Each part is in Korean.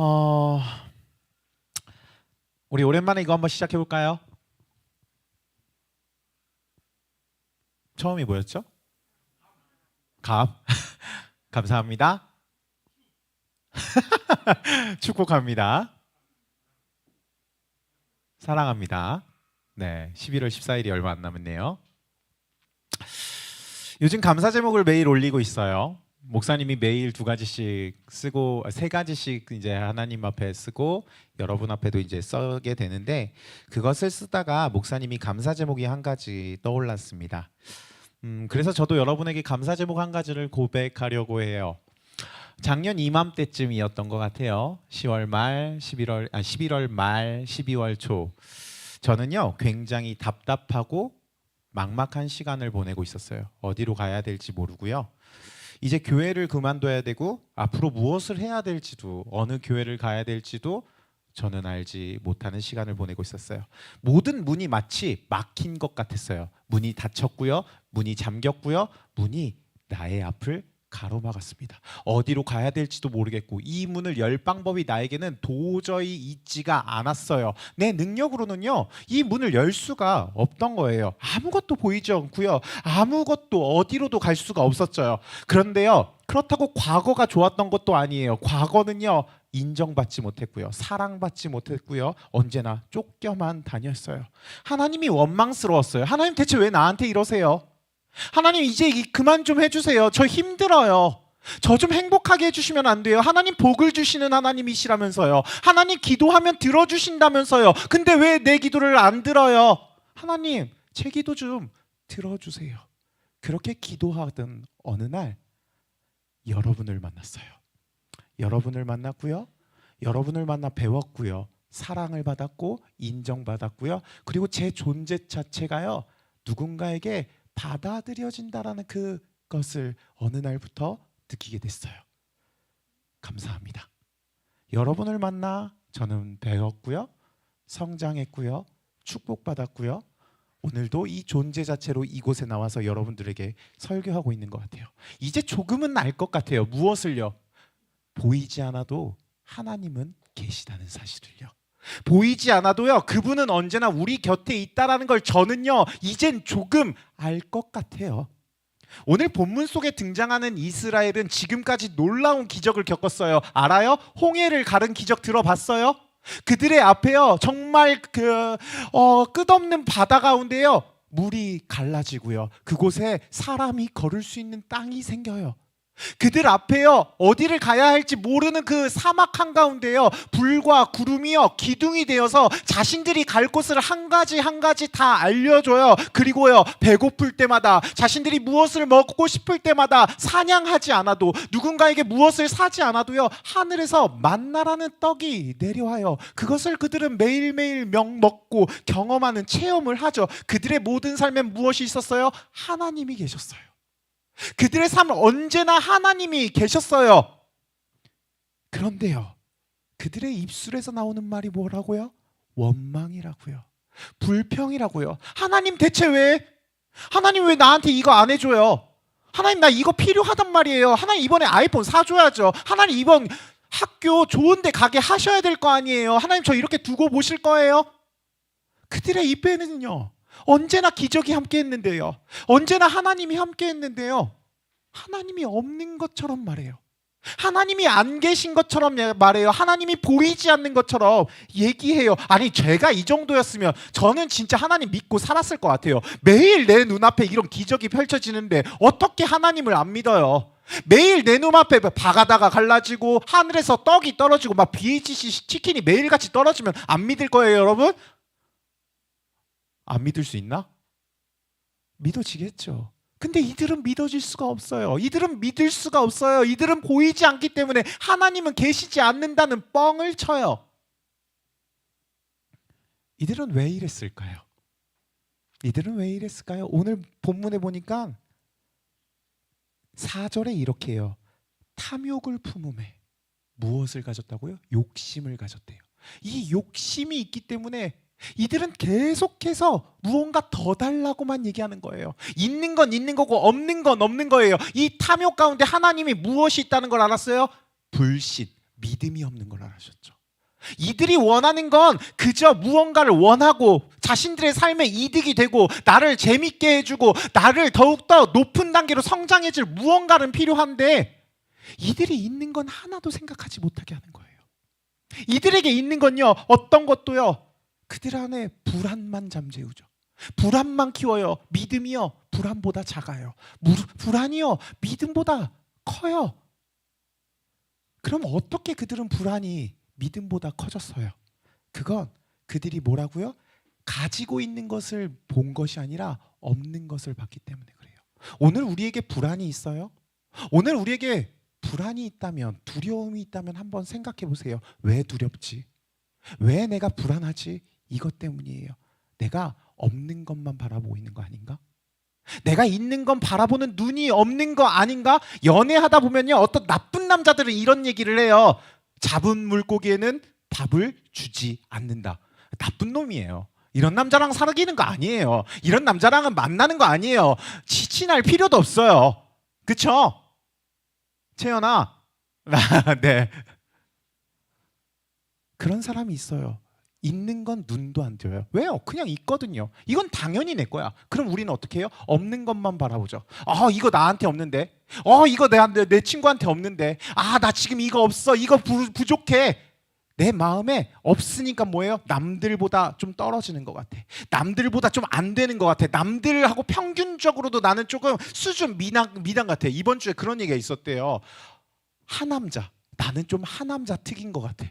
어, 우리 오랜만에 이거 한번 시작해 볼까요? 처음이 뭐였죠? 감. 감사합니다. 축복합니다. 사랑합니다. 네, 11월 14일이 얼마 안 남았네요. 요즘 감사 제목을 매일 올리고 있어요. 목사님이 매일 두 가지씩 쓰고 아, 세 가지씩 이제 하나님 앞에 쓰고 여러분 앞에도 이제 써게 되는데 그것을 쓰다가 목사님이 감사 제목이 한 가지 떠올랐습니다. 음, 그래서 저도 여러분에게 감사 제목 한 가지를 고백하려고 해요. 작년 이맘때쯤이었던 것 같아요. 10월 말, 11월 아 11월 말, 12월 초. 저는요 굉장히 답답하고 막막한 시간을 보내고 있었어요. 어디로 가야 될지 모르고요. 이제 교회를 그만둬야 되고 앞으로 무엇을 해야 될지도 어느 교회를 가야 될지도 저는 알지 못하는 시간을 보내고 있었어요. 모든 문이 마치 막힌 것 같았어요. 문이 닫혔고요. 문이 잠겼고요. 문이 나의 앞을 가로막았습니다. 어디로 가야 될지도 모르겠고 이 문을 열 방법이 나에게는 도저히 있지가 않았어요. 내 능력으로는요 이 문을 열 수가 없던 거예요. 아무것도 보이지 않고요. 아무것도 어디로도 갈 수가 없었어요. 그런데요 그렇다고 과거가 좋았던 것도 아니에요. 과거는요 인정받지 못했고요. 사랑받지 못했고요. 언제나 쫓겨만 다녔어요. 하나님이 원망스러웠어요. 하나님 대체 왜 나한테 이러세요? 하나님 이제 이- 그만 좀 해주세요. 저 힘들어요. 저 좀 행복하게 해주시면 안 돼요. 하나님 복을 주시는 하나님이시라면서요. 하나님 기도하면 들어주신다면서요. 근데 왜 내 기도를 안 들어요? 하나님 제 기도 좀 들어주세요. 그렇게 기도하던 어느 날 여러분을 만났어요. 여러분을 만났고요. 여러분을 만나 배웠고요. 사랑을 받았고 인정받았고요. 그리고 제 존재 자체가요. 누군가에게 받아들여진다라는 그것을 어느 날부터 느끼게 됐어요. 감사합니다. 여러분을 만나 저는 배웠고요. 성장했고요. 축복받았고요. 오늘도 이 존재 자체로 이곳에 나와서 여러분들에게 설교하고 있는 것 같아요. 이제 조금은 알 것 같아요. 무엇을요? 보이지 않아도 하나님은 계시다는 사실을요. 보이지 않아도요. 그분은 언제나 우리 곁에 있다라는 걸 저는요. 이젠 조금 알 것 같아요. 오늘 본문 속에 등장하는 이스라엘은 지금까지 놀라운 기적을 겪었어요. 알아요? 홍해를 가른 기적 들어봤어요? 그들의 앞에요. 정말 그 어, 끝없는 바다 가운데요. 물이 갈라지고요. 그곳에 사람이 걸을 수 있는 땅이 생겨요. 그들 앞에요 어디를 가야 할지 모르는 그 사막 한가운데요 불과 구름이요 기둥이 되어서 자신들이 갈 곳을 한 가지 한 가지 다 알려줘요. 그리고요 배고플 때마다 자신들이 무엇을 먹고 싶을 때마다 사냥하지 않아도 누군가에게 무엇을 사지 않아도요 하늘에서 만나라는 떡이 내려와요. 그것을 그들은 매일매일 명 먹고 경험하는 체험을 하죠. 그들의 모든 삶에 무엇이 있었어요? 하나님이 계셨어요. 그들의 삶은 언제나 하나님이 계셨어요. 그런데요, 그들의 입술에서 나오는 말이 뭐라고요? 원망이라고요. 불평이라고요. 하나님 대체 왜? 하나님 왜 나한테 이거 안 해줘요? 하나님 나 이거 필요하단 말이에요. 하나님 이번에 아이폰 사줘야죠. 하나님 이번 학교 좋은데 가게 하셔야 될 거 아니에요. 하나님 저 이렇게 두고 보실 거예요? 그들의 입에는요. 언제나 기적이 함께 했는데요. 언제나 하나님이 함께 했는데요. 하나님이 없는 것처럼 말해요. 하나님이 안 계신 것처럼 말해요. 하나님이 보이지 않는 것처럼 얘기해요. 아니, 제가 이 정도였으면 저는 진짜 하나님 믿고 살았을 것 같아요. 매일 내 눈앞에 이런 기적이 펼쳐지는데 어떻게 하나님을 안 믿어요? 매일 내 눈앞에 바가다가 갈라지고 하늘에서 떡이 떨어지고 막 BHC 치킨이 매일같이 떨어지면 안 믿을 거예요, 여러분? 안 믿을 수 있나? 믿어지겠죠. 근데 이들은 믿어질 수가 없어요. 이들은 믿을 수가 없어요. 이들은 보이지 않기 때문에 하나님은 계시지 않는다는 뻥을 쳐요. 이들은 왜 이랬을까요? 이들은 왜 이랬을까요? 오늘 본문에 보니까 4절에 이렇게 해요. 탐욕을 품음에 무엇을 가졌다고요? 욕심을 가졌대요. 이 욕심이 있기 때문에 이들은 계속해서 무언가 더 달라고만 얘기하는 거예요. 있는 건 있는 거고 없는 건 없는 거예요. 이 탐욕 가운데 하나님이 무엇이 있다는 걸 알았어요? 불신, 믿음이 없는 걸 알아셨죠. 이들이 원하는 건 그저 무언가를 원하고 자신들의 삶에 이득이 되고 나를 재밌게 해주고 나를 더욱더 높은 단계로 성장해줄 무언가는 필요한데 이들이 있는 건 하나도 생각하지 못하게 하는 거예요. 이들에게 있는 건요 어떤 것도요 그들 안에 불안만 잠재우죠. 불안만 키워요. 믿음이요 불안보다 작아요. 무- 불안이요 믿음보다 커요. 그럼 어떻게 그들은 불안이 믿음보다 커졌어요? 그건 그들이 뭐라고요? 가지고 있는 것을 본 것이 아니라 없는 것을 봤기 때문에 그래요. 오늘 우리에게 불안이 있어요? 오늘 우리에게 불안이 있다면 두려움이 있다면 한번 생각해 보세요. 왜 두렵지? 왜 내가 불안하지? 이것 때문이에요. 내가 없는 것만 바라보고 있는 거 아닌가? 내가 있는 건 바라보는 눈이 없는 거 아닌가? 연애하다 보면요. 어떤 나쁜 남자들은 이런 얘기를 해요. 잡은 물고기에는 밥을 주지 않는다. 나쁜 놈이에요. 이런 남자랑 사귀는 거 아니에요. 이런 남자랑은 만나는 거 아니에요. 치친할 필요도 없어요. 그쵸? 채연아. 네. 그런 사람이 있어요. 있는 건 눈도 안 띄어요. 왜요? 그냥 있거든요. 이건 당연히 내 거야. 그럼 우리는 어떻게 해요? 없는 것만 바라보죠. 아, 이거 나한테 없는데. 어, 이거 내, 내, 내 친구한테 없는데. 아, 나 지금 이거 없어. 이거 부, 부족해. 내 마음에 없으니까 뭐예요? 남들보다 좀 떨어지는 것 같아. 남들보다 좀 안 되는 것 같아. 남들하고 평균적으로도 나는 조금 수준 미당, 미당 같아. 이번 주에 그런 얘기가 있었대요. 하남자. 나는 좀 하남자 특인 것 같아.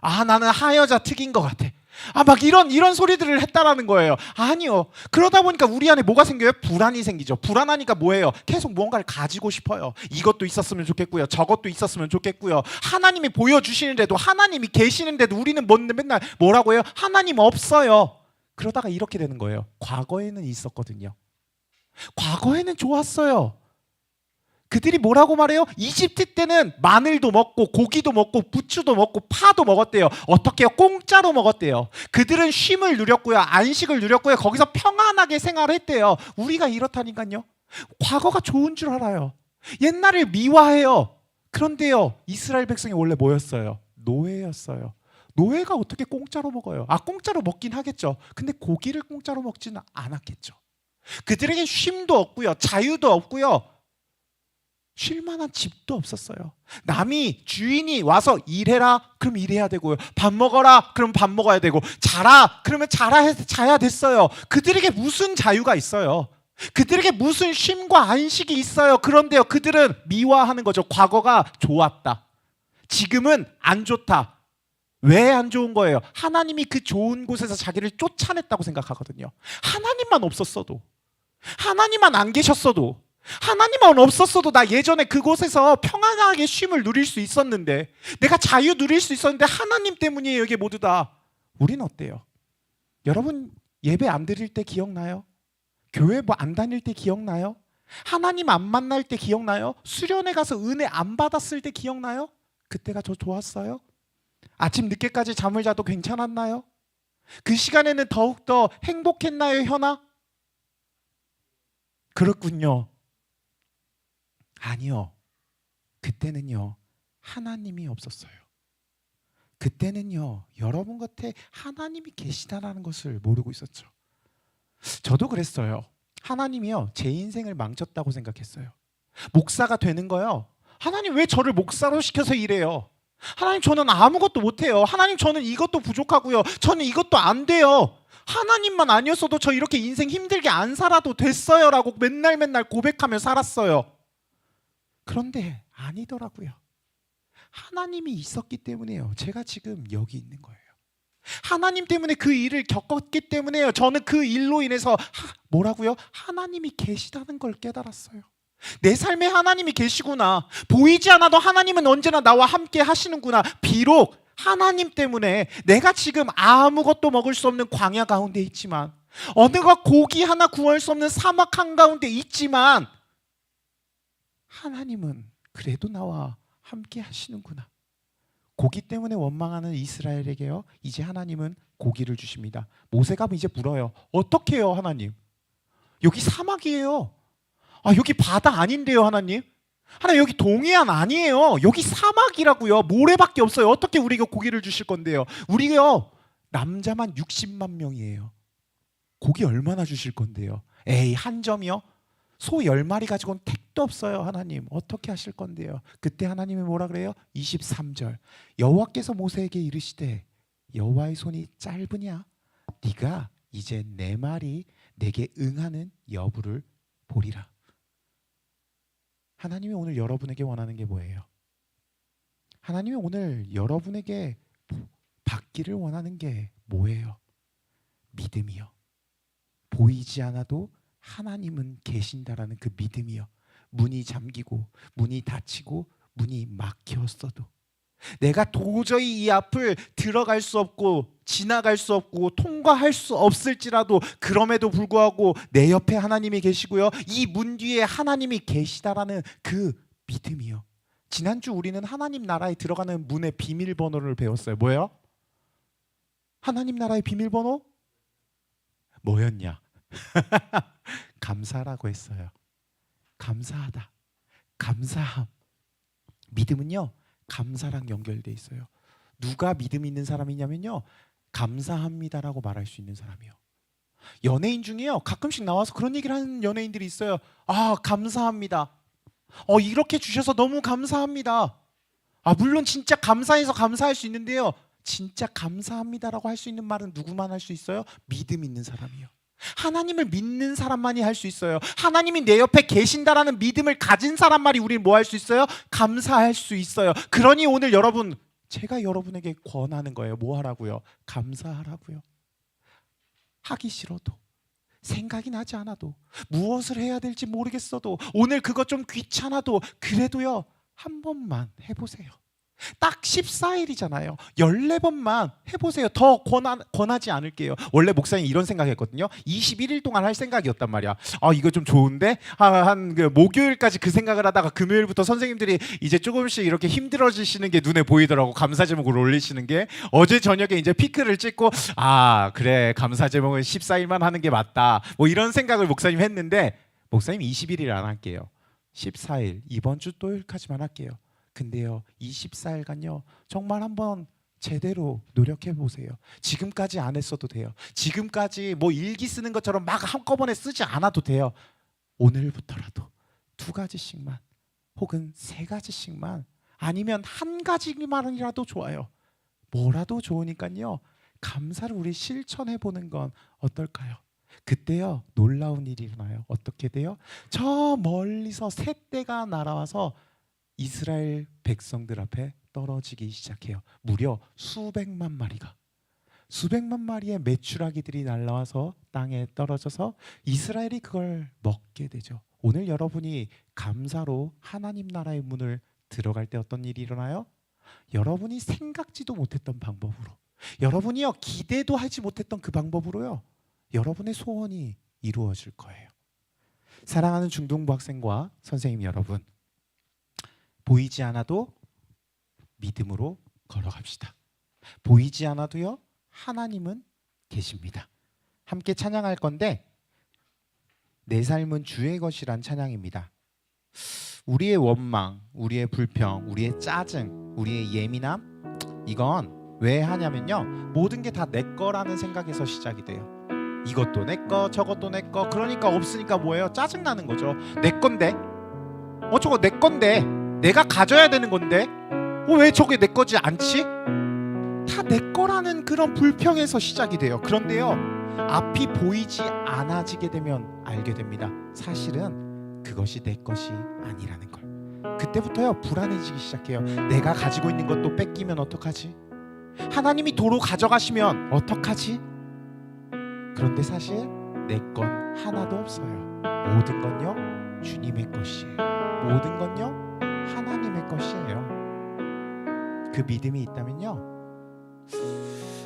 아 나는 하여자 특인 것 같아. 아 막 이런 이런 소리들을 했다라는 거예요. 아니요. 그러다 보니까 우리 안에 뭐가 생겨요? 불안이 생기죠. 불안하니까 뭐예요? 계속 무언가를 가지고 싶어요. 이것도 있었으면 좋겠고요. 저것도 있었으면 좋겠고요. 하나님이 보여주시는데도 하나님이 계시는데도 우리는 뭔 맨날 뭐라고 해요? 하나님 없어요. 그러다가 이렇게 되는 거예요. 과거에는 있었거든요. 과거에는 좋았어요. 그들이 뭐라고 말해요? 이집트 때는 마늘도 먹고 고기도 먹고 부추도 먹고 파도 먹었대요. 어떻게요? 공짜로 먹었대요. 그들은 쉼을 누렸고요. 안식을 누렸고요. 거기서 평안하게 생활했대요. 우리가 이렇다니까요. 과거가 좋은 줄 알아요. 옛날을 미화해요. 그런데요. 이스라엘 백성이 원래 뭐였어요? 노예였어요. 노예가 어떻게 공짜로 먹어요? 아, 공짜로 먹긴 하겠죠. 근데 고기를 공짜로 먹지는 않았겠죠. 그들에게 쉼도 없고요. 자유도 없고요. 쉴 만한 집도 없었어요. 남이 주인이 와서 일해라 그럼 일해야 되고요. 밥 먹어라 그럼 밥 먹어야 되고 자라 그러면 자라 해서 자야 됐어요. 그들에게 무슨 자유가 있어요? 그들에게 무슨 쉼과 안식이 있어요? 그런데요. 그들은 미화하는 거죠. 과거가 좋았다. 지금은 안 좋다. 왜 안 좋은 거예요? 하나님이 그 좋은 곳에서 자기를 쫓아냈다고 생각하거든요. 하나님만 없었어도 하나님만 안 계셨어도 하나님만 없었어도 나 예전에 그곳에서 평안하게 쉼을 누릴 수 있었는데 내가 자유 누릴 수 있었는데 하나님 때문이에요 이게 모두 다 우린 어때요? 여러분 예배 안 드릴 때 기억나요? 교회 뭐 안 다닐 때 기억나요? 하나님 안 만날 때 기억나요? 수련회 가서 은혜 안 받았을 때 기억나요? 그때가 저 좋았어요? 아침 늦게까지 잠을 자도 괜찮았나요? 그 시간에는 더욱더 행복했나요, 현아? 그렇군요. 아니요. 그때는요. 하나님이 없었어요. 그때는요. 여러분 곁에 하나님이 계시다라는 것을 모르고 있었죠. 저도 그랬어요. 하나님이요. 제 인생을 망쳤다고 생각했어요. 목사가 되는 거요. 하나님 왜 저를 목사로 시켜서 일해요? 하나님 저는 아무것도 못해요. 하나님 저는 이것도 부족하고요. 저는 이것도 안 돼요. 하나님만 아니었어도 저 이렇게 인생 힘들게 안 살아도 됐어요라고 맨날 맨날 고백하며 살았어요. 그런데 아니더라고요. 하나님이 있었기 때문에요. 제가 지금 여기 있는 거예요. 하나님 때문에 그 일을 겪었기 때문에요. 저는 그 일로 인해서 하, 뭐라고요? 하나님이 계시다는 걸 깨달았어요. 내 삶에 하나님이 계시구나. 보이지 않아도 하나님은 언제나 나와 함께 하시는구나. 비록 하나님 때문에 내가 지금 아무것도 먹을 수 없는 광야 가운데 있지만 어느가 고기 하나 구할 수 없는 사막 한가운데 있지만 하나님은 그래도 나와 함께 하시는구나. 고기 때문에 원망하는 이스라엘에게요. 이제 하나님은 고기를 주십니다. 모세가 이제 물어요. 어떻게 해요, 하나님? 여기 사막이에요. 아, 여기 바다 아닌데요, 하나님? 하나님 여기 동해안 아니에요. 여기 사막이라고요. 모래밖에 없어요. 어떻게 우리가 고기를 주실 건데요? 우리가요 남자만 60만 명이에요. 고기 얼마나 주실 건데요? 에이 한 점이요? 소 10마리 가지고는 택도 없어요 하나님. 어떻게 하실 건데요? 그때 하나님이 뭐라 그래요? 23절. 여호와께서 모세에게 이르시되 여호와의 손이 짧으냐? 네가 이제 내 말이 내게 응하는 여부를 보리라. 하나님이 오늘 여러분에게 원하는 게 뭐예요? 하나님이 오늘 여러분에게 받기를 원하는 게 뭐예요? 믿음이요. 보이지 않아도 하나님은 계신다라는 그 믿음이요. 문이 잠기고 문이 닫히고 문이 막혔어도 내가 도저히 이 앞을 들어갈 수 없고 지나갈 수 없고 통과할 수 없을지라도 그럼에도 불구하고 내 옆에 하나님이 계시고요. 이 문 뒤에 하나님이 계시다라는 그 믿음이요. 지난주 우리는 하나님 나라에 들어가는 문의 비밀번호를 배웠어요. 뭐예요? 하나님 나라의 비밀번호? 뭐였냐? 감사라고 했어요. 감사하다. 감사함. 믿음은요. 감사랑 연결돼 있어요. 누가 믿음 있는 사람이냐면요. 감사합니다라고 말할 수 있는 사람이요. 연예인 중에요. 가끔씩 나와서 그런 얘기를 하는 연예인들이 있어요. 아, 감사합니다. 어, 이렇게 주셔서 너무 감사합니다. 아, 물론 진짜 감사해서 감사할 수 있는데요. 진짜 감사합니다라고 할 수 있는 말은 누구만 할 수 있어요? 믿음 있는 사람이요. 하나님을 믿는 사람만이 할 수 있어요. 하나님이 내 옆에 계신다라는 믿음을 가진 사람만이 우리는 뭐 할 수 있어요? 감사할 수 있어요. 그러니 오늘 여러분 제가 여러분에게 권하는 거예요. 뭐 하라고요? 감사하라고요. 하기 싫어도 생각이 나지 않아도 무엇을 해야 될지 모르겠어도 오늘 그것 좀 귀찮아도 그래도요. 한 번만 해 보세요. 딱 14일이잖아요. 14번만 해보세요. 더 권하, 권하지 않을게요. 원래 목사님 이런 생각했거든요. 21일 동안 할 생각이었단 말이야. 아 이거 좀 좋은데 한 그 목요일까지 그 생각을 하다가 금요일부터 선생님들이 이제 조금씩 이렇게 힘들어지시는 게 눈에 보이더라고. 감사 제목을 올리시는 게 어제 저녁에 이제 피크를 찍고 아 그래 감사 제목은 14일만 하는 게 맞다. 뭐 이런 생각을 목사님 했는데 목사님 21일 안 할게요. 14일 이번 주 토요일까지만 할게요. 근데요, 24일간요, 정말 한번 제대로 노력해 보세요. 지금까지 안 했어도 돼요. 지금까지 뭐 일기 쓰는 것처럼 막 한꺼번에 쓰지 않아도 돼요. 오늘부터라도 두 가지씩만 혹은 세 가지씩만 아니면 한 가지만이라도 좋아요. 뭐라도 좋으니까요. 감사를 우리 실천해 보는 건 어떨까요? 그때요 놀라운 일이 일어나요. 어떻게 돼요? 저 멀리서 새떼가 날아와서 이스라엘 백성들 앞에 떨어지기 시작해요. 무려 수백만 마리가 수백만 마리의 메추라기들이 날라와서 땅에 떨어져서 이스라엘이 그걸 먹게 되죠. 오늘 여러분이 감사로 하나님 나라의 문을 들어갈 때 어떤 일이 일어나요? 여러분이 생각지도 못했던 방법으로 여러분이요 기대도 하지 못했던 그 방법으로요 여러분의 소원이 이루어질 거예요. 사랑하는 중동부 학생과 선생님 여러분 보이지 않아도 믿음으로 걸어갑시다. 보이지 않아도요 하나님은 계십니다. 함께 찬양할 건데 내 삶은 주의 것이란 찬양입니다. 우리의 원망, 우리의 불평, 우리의 짜증, 우리의 예민함 이건 왜 하냐면요 모든 게 다 내 거라는 생각에서 시작이 돼요. 이것도 내 거, 저것도 내 거. 그러니까 없으니까 뭐예요? 짜증 나는 거죠. 내 건데. 어 저거 내 건데. 내가 가져야 되는 건데 어, 왜 저게 내 거지 않지? 다 내 거라는 그런 불평에서 시작이 돼요. 그런데요, 앞이 보이지 않아지게 되면 알게 됩니다. 사실은 그것이 내 것이 아니라는 걸. 그때부터요 불안해지기 시작해요. 내가 가지고 있는 것도 뺏기면 어떡하지? 하나님이 도로 가져가시면 어떡하지? 그런데 사실 내 건 하나도 없어요. 모든 건요 주님의 것이에요. 모든 건요 하나님의 것이에요. 그 믿음이 있다면요.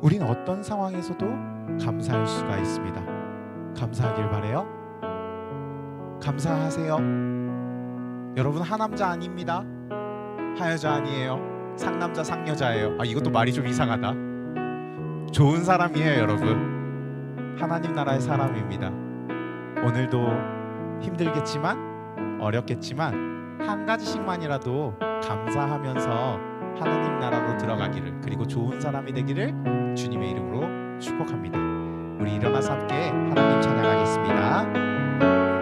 우린 어떤 상황에서도 감사할 수가 있습니다. 감사하길 바래요. 감사하세요. 여러분 하남자 아닙니다. 하여자 아니에요. 상남자 상여자예요. 아 이것도 말이 좀 이상하다. 좋은 사람이에요, 여러분. 하나님 나라의 사람입니다. 오늘도 힘들겠지만 어렵겠지만 한 가지씩만이라도 감사하면서 하나님 나라로 들어가기를 그리고 좋은 사람이 되기를 주님의 이름으로 축복합니다. 우리 일어나서 함께 하나님 찬양하겠습니다.